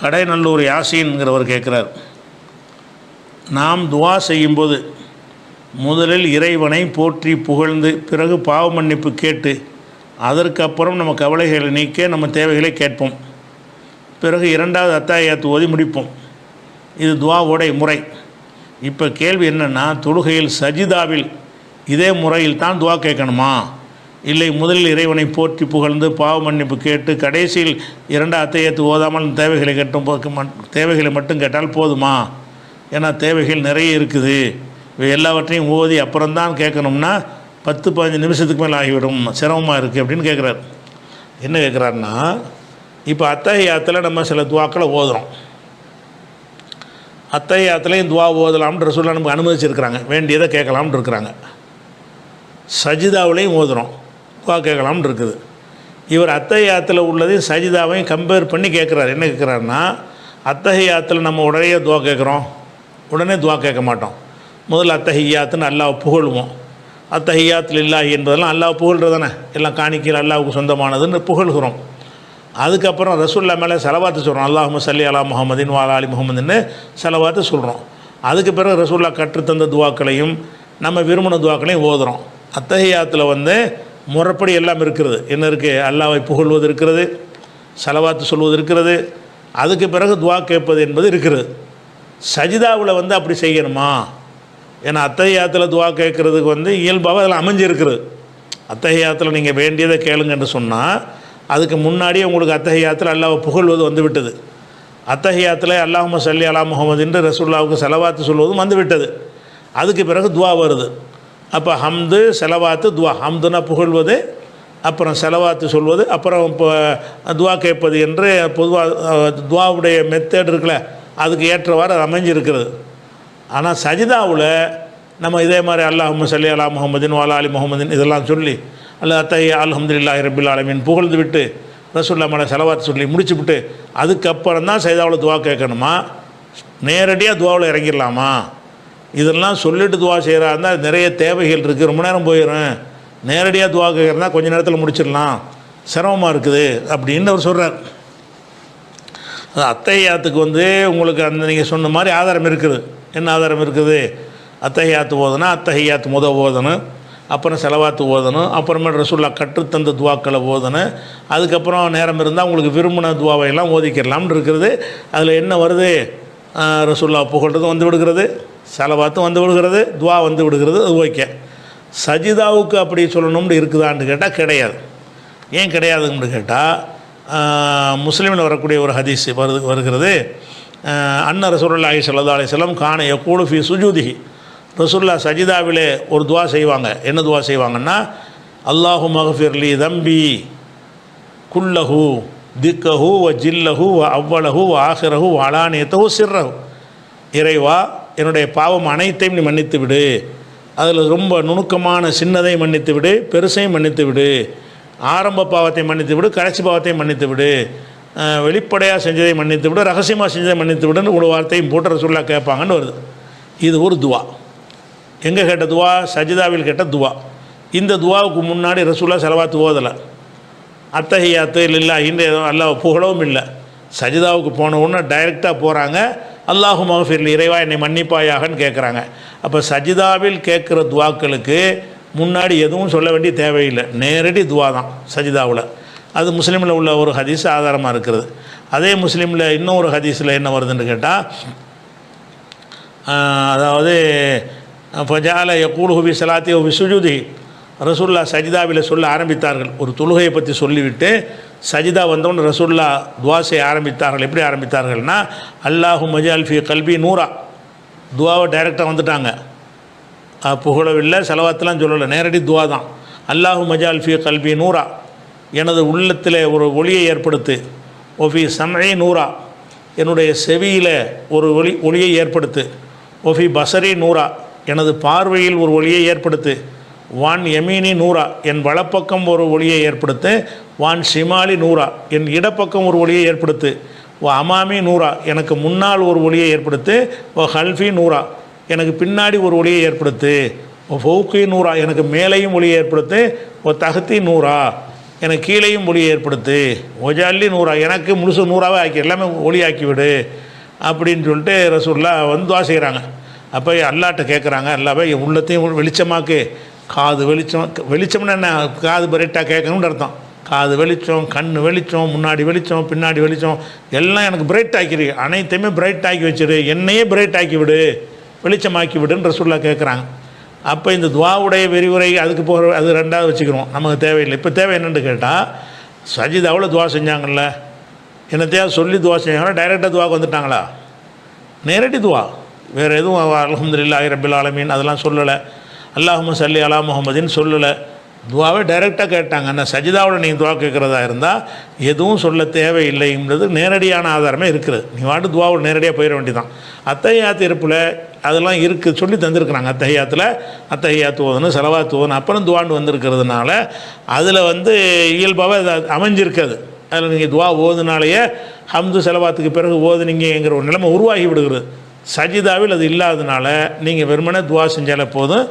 கடைநல்லூர் யாசின்ங்கிறவர் கேட்குறார் நாம் துவா செய்யும்போது முதலில் இறைவனை போற்றி புகழ்ந்து பிறகு பாவ மன்னிப்பு கேட்டு அதற்கப்புறம் நம்ம கவலைகளை நீக்க நம்ம தேவைகளை கேட்போம். பிறகு இரண்டாவது அத்தாயத்தை ஓதி முடிப்போம். இது துவாவுடைய முறை. இப்போ கேள்வி என்னென்னா தொழுகையில் சஜிதாவில் இதே முறையில் தான் துவா கேட்கணுமா? இல்லை முதலில் இறைவனை போற்றி புகழ்ந்து பாவ மன்னிப்பு கேட்டு கடைசியில் இரண்டு அத்தையத்து ஓதாமல் தேவைகளை கேட்டும் போக்கு தேவைகளை மட்டும் கேட்டால் போதுமா? ஏன்னா தேவைகள் நிறைய இருக்குது. இவை எல்லாவற்றையும் ஓதி அப்புறம்தான் கேட்கணும்னா பத்து பதினஞ்சு நிமிஷத்துக்கு மேலே ஆகிவிடும். சிரமமாக இருக்குது அப்படின்னு கேட்குறாரு. என்ன கேட்குறாருன்னா இப்போ அத்தகையாத்தில் நம்ம சில துவாக்களை ஓதுறோம். அத்தகையாத்துலேயும் துவா ஓதலாம்னு ரசூல்லா நமக்கு அனுமதிச்சிருக்கிறாங்க. வேண்டியதை கேட்கலாம்னு இருக்கிறாங்க. சஜிதாவிலையும் ஓதுறோம். துவா கேட்கலாம்னு இருக்குது. இவர் அத்தகையாத்தில் உள்ளதையும் சஜிதாவையும் கம்பேர் பண்ணி கேட்குறாரு. என்ன கேட்குறாருன்னா அத்தகையாத்தில் நம்ம உடனே துவா கேட்குறோம். உடனே துவா கேட்க மாட்டோம். முதல்ல அத்தஹியாத்துன்னு அல்லாஹ் புகழுவோம். அத்தஹியாத்தில் இல்லாஹி என்பதெல்லாம் அல்லாஹ் புகழ்றது தானே. எல்லாம் காணிக்கையில் அல்லாவுக்கு சொந்தமானதுன்னு புகழ்கிறோம். அதுக்கப்புறம் ரசூல்லா மேலே செலவாத்து சொல்கிறோம் அல்லாஹும சல்லி அலா முகமதின் வாலா அலி முகமதுன்னு செலவாத்து சொல்கிறோம் அதுக்கு பிறகு ரசூல்லா கற்றுத்தந்த துவாக்களையும் நம்ம விரும்பின துவாக்களையும் ஓதுறோம். அத்தகையாத்தில் வந்து முறைப்படி எல்லாம் இருக்கிறது. என்ன இருக்குது அல்லாவை புகழ்வது இருக்கிறது செலவாத்து சொல்வது இருக்கிறது அதுக்கு பிறகு துவா கேட்பது என்பது இருக்கிறது. சஜிதாவில் வந்து அப்படி செய்யணுமா? ஏன்னா அத்தகையாத்தில் துவா கேட்குறதுக்கு வந்து இயல்பாக அதில் அமைஞ்சிருக்கிறது. அத்தகையாத்தில் நீங்கள் வேண்டியதை கேளுங்கன்னு சொன்னால் அதுக்கு முன்னாடியே உங்களுக்கு அத்தகையாத்தில் அல்லாவை புகழ்வது வந்து விட்டது அத்தகையாத்தில் அல்லாஹ் சல்லி அலா முகமது என்று ரசூல்லாவுக்கு செலவாத்து சொல்வதும் வந்து விட்டது அதுக்கு பிறகு துவா வருது. அப்போ ஹம்து செலவாத்து துவா. ஹம்துனா புகழ்வது அப்புறம் செலவாத்து சொல்வது அப்புறம் இப்போ துவா கேட்பது என்று பொதுவாக துவாவுடைய மெத்தேட் இருக்குல்ல அதுக்கு ஏற்றவாறு அமைஞ்சிருக்கிறது. ஆனால் சஜிதாவில் நம்ம இதே மாதிரி அல்லாஹும்ம சல்லி அலா முகமதின் வாலா அலி முகமதின் இதெல்லாம் சொல்லி அல்ல அத்தை அலமதுல்லாஹி ரபில் ஆலமின் புகழ்ந்து விட்டு ரசூல்லா மேலே செலவாத்து சொல்லி முடிச்சு விட்டு அதுக்கப்புறம் தான் சைதாவில் துவா கேட்கணுமா? நேரடியாக துவாவில் இறங்கிடலாமா? இதெல்லாம் சொல்லிட்டு துவா செய்கிறா இருந்தால் நிறைய தேவைகள் இருக்குது ரொம்ப நேரம் போயிடும் நேரடியாக துவா கேட்குறதா கொஞ்ச நேரத்தில் முடிச்சிடலாம். சிரமமாக இருக்குது அப்படின்னு அவர் சொல்கிறார் அது அத்தையாத்துக்கு வந்து உங்களுக்கு அந்த நீங்கள் சொன்ன மாதிரி ஆதாரம் இருக்குது. என்ன ஆதாரம் இருக்குது? அத்தகையாத்து ஓதணும் அத்தகையாத்து முத ஓதணும் அப்புறம் செலவாத்து ஓதணும் அப்புறமேட்டு ரசூல்லா கற்றுத்தந்த துவாக்களை ஓதணும் அதுக்கப்புறம் நேரம் இருந்தால் உங்களுக்கு விரும்பின துவாவை எல்லாம் ஓதிக்கிறலாம்னு இருக்கிறது அதில் என்ன வருது? ரசுல்லா புகழ்றதும் வந்து விடுகிறது செலவாத்தும் வந்து விடுகிறது துவா வந்து விடுகிறது அது ஓகே. சஜிதாவுக்கு அப்படி சொல்லணும்னு இருக்குதான்னு கேட்டால் கிடையாது. ஏன் கிடையாதுன்னு கேட்டால் முஸ்லீமில் வரக்கூடிய ஒரு ஹதீஸ் வருது வருகிறது. அன்ன ரசூலுல்லாஹி ஸல்லல்லாஹு அலைஹி வஸல்லம் கான யகூலு ஃபி சுஜூதிஹி. ரசூல்லா சஜிதாவிலே ஒரு துவா செய்வாங்க. என்ன துவா செய்வாங்கன்னா அல்லாஹு மகஃபிர்லி தம்பி குல்லஹு திக்கஹு வ ஜில்லஹு வ அவ்வளஹு வ ஆஹிரஹு வ அலானியத்தஹு சிர்ரஹு. இறைவா என்னுடைய பாவம் அனைத்தையும் நீ மன்னித்து விடு. அதில் ரொம்ப நுணுக்கமான சின்னதையும் மன்னித்து விடு பெருசையும் மன்னித்து விடு. ஆரம்ப பாவத்தை மன்னித்து விடு கடைசி பாவத்தையும் மன்னித்து விடு. வெளிப்படையாக செஞ்சதை மன்னித்து விடு ரகசியமாக செஞ்சதை மன்னித்து விடுன்னு ஒரு வார்த்தையும் போட்டு ரசூல்லா கேட்பாங்கன்னு வருது. இது ஒரு துவா. எங்கே கேட்ட துவா? சஜிதாவில் கேட்ட துவா. இந்த துவாவுக்கு முன்னாடி ரசூல்லா செலவாத்து ஓதலை. அத்தஹியாத்து இல்லை இன்று எதுவும் அல்லாஹ் புகழவும் இல்லை. சஜிதாவுக்கு போன உடனே டைரெக்டாக போகிறாங்க அல்லாஹு மகஃபிர்லி இறைவா என்னை மன்னிப்பாயாகன்னு கேட்குறாங்க அப்போ சஜிதாவில் கேட்குற துவாக்களுக்கு முன்னாடி எதுவும் சொல்ல வேண்டிய தேவையில்லை. நேரடி துவா தான் சஜிதாவில். அது முஸ்லீமில் உள்ள ஒரு ஹதீஸ் ஆதாரமாக இருக்கிறது. அதே முஸ்லீமில் இன்னும் ஒரு ஹதீஸில் என்ன வருதுன்னு கேட்டால் அதாவது ஃபஜால யக்கூல் ஹுபி சலாத்தி ஹுபி சுஜூதி ரசூல்லா சஜிதாவில் சொல்ல ஆரம்பித்தார்கள். ஒரு தொழுகையை பற்றி சொல்லிவிட்டு சஜிதா வந்தவொன்னு ரசூல்லா துவா செய்ய ஆரம்பித்தார்கள். எப்படி ஆரம்பித்தார்கள்னா அல்லாஹு மஜால்ஃபி கல்வி நூறா துவாவை டைரெக்டாக வந்துட்டாங்க. புகழவில்லை செலவாத்தெல்லாம் சொல்லலை. நேரடி துவா தான். அல்லாஹு மஜால்ஃபி கல்வி நூறா எனது உள்ளத்தில் ஒரு ஒளியை ஏற்படுத்து. ஒஃபி சமய நூறா என்னுடைய செவியில் ஒரு ஒளி ஒளியை ஏற்படுத்து. ஒஃபி பசரி நூறா எனது பார்வையில் ஒரு ஒளியை ஏற்படுத்து. வான் எமீனி நூறா. என் வலப்பக்கம் ஒரு ஒளியை ஏற்படுத்து வான் ஷிமாலி நூறா. என் இடப்பக்கம் ஒரு ஒளியை ஏற்படுத்து ஓ அமாமி நூறா. எனக்கு முன்னால் ஒரு ஒளியை ஏற்படுத்து ஓ ஹல்ஃபி நூறா. எனக்கு பின்னாடி ஒரு ஒளியை ஏற்படுத்து ஓ ஃபவுக்கி நூறா. எனக்கு மேலேயும் ஒளியை ஏற்படுத்து ஓ தகத்தி நூறா. எனக்கு கீழேயும் ஒளியை ஏற்படுத்து ஒஜாலி நூறா. எனக்கு முழுசு நூறாவே ஆக்கி எல்லாமே ஒளி ஆக்கி விடு அப்படின்னு சொல்லிட்டு ரசூல்லா வந்து துவா செய்கிறாங்க அப்போ அல்லாட்ட கேட்குறாங்க எல்லாமே உள்ளத்தையும் வெளிச்சமாக்கு. காது வெளிச்சம் வெளிச்சம்னா என்ன? காது பிரைட்டாக கேட்கணும்னு அர்த்தம். காது வெளிச்சம் கண் வெளிச்சம் முன்னாடி வெளிச்சம் பின்னாடி வெளிச்சம் எல்லாம் எனக்கு பிரைட் ஆக்கிடு அனைத்தையுமே பிரைட் ஆக்கி வச்சிரு. என்னையே பிரைட் ஆக்கி விடு. வெளிச்சமாக்கி விடுன்னு ரசூல்லா கேட்குறாங்க அப்போ இந்த துவாவுடைய விரிவுரை அதுக்கு போகிற அது ரெண்டாவது வச்சுக்கிறோம். நமக்கு தேவையில்லை. இப்போ தேவை என்னென்னு கேட்டால் சஜிதாவில் துவா செஞ்சாங்கல்ல? என்னத்தையா சொல்லி துவா செஞ்சாங்களா? டைரெக்டாக துவாக்கு வந்துட்டாங்களா? நேரடி துவா. வேறு எதுவும் அலமதுல்லா ரபில் ஆலமீன் அதெல்லாம் சொல்லலை. அல்லாஹும் சல்லி அலா முகமதின்னு சொல்லலை. துவாவை டைரெக்டாக கேட்டாங்க. ஆனால் சஜிதாவோட நீங்கள் துவா கேட்குறதா இருந்தால் எதுவும் சொல்ல தேவையில்லைங்கிறது நேரடியான ஆதாரமே இருக்குது. நீ வாட்டு துவாவோட நேரடியாக போயிட வேண்டியதான் அத்தையாத்து இருப்பில் அதெல்லாம் இருக்குது சொல்லி தந்திருக்கிறாங்க. அத்தகையாத்தில் அத்தகையாத்து ஓதுன்னு செலவாத்து ஓதணும் அப்புறம் துவாண்டு வந்திருக்கிறதுனால அதில் வந்து இயல்பாகவே அது அமைஞ்சிருக்காது. அதில் நீங்கள் துவா ஓதுனாலேயே ஹம்து செலவாத்துக்கு பிறகு ஓதுனீங்கிற ஒரு நிலைமை உருவாகி விடுகிறது. சஜிதாவில் அது இல்லாதனால நீங்கள் வெறுமனே துவா செஞ்சாலே போதும்.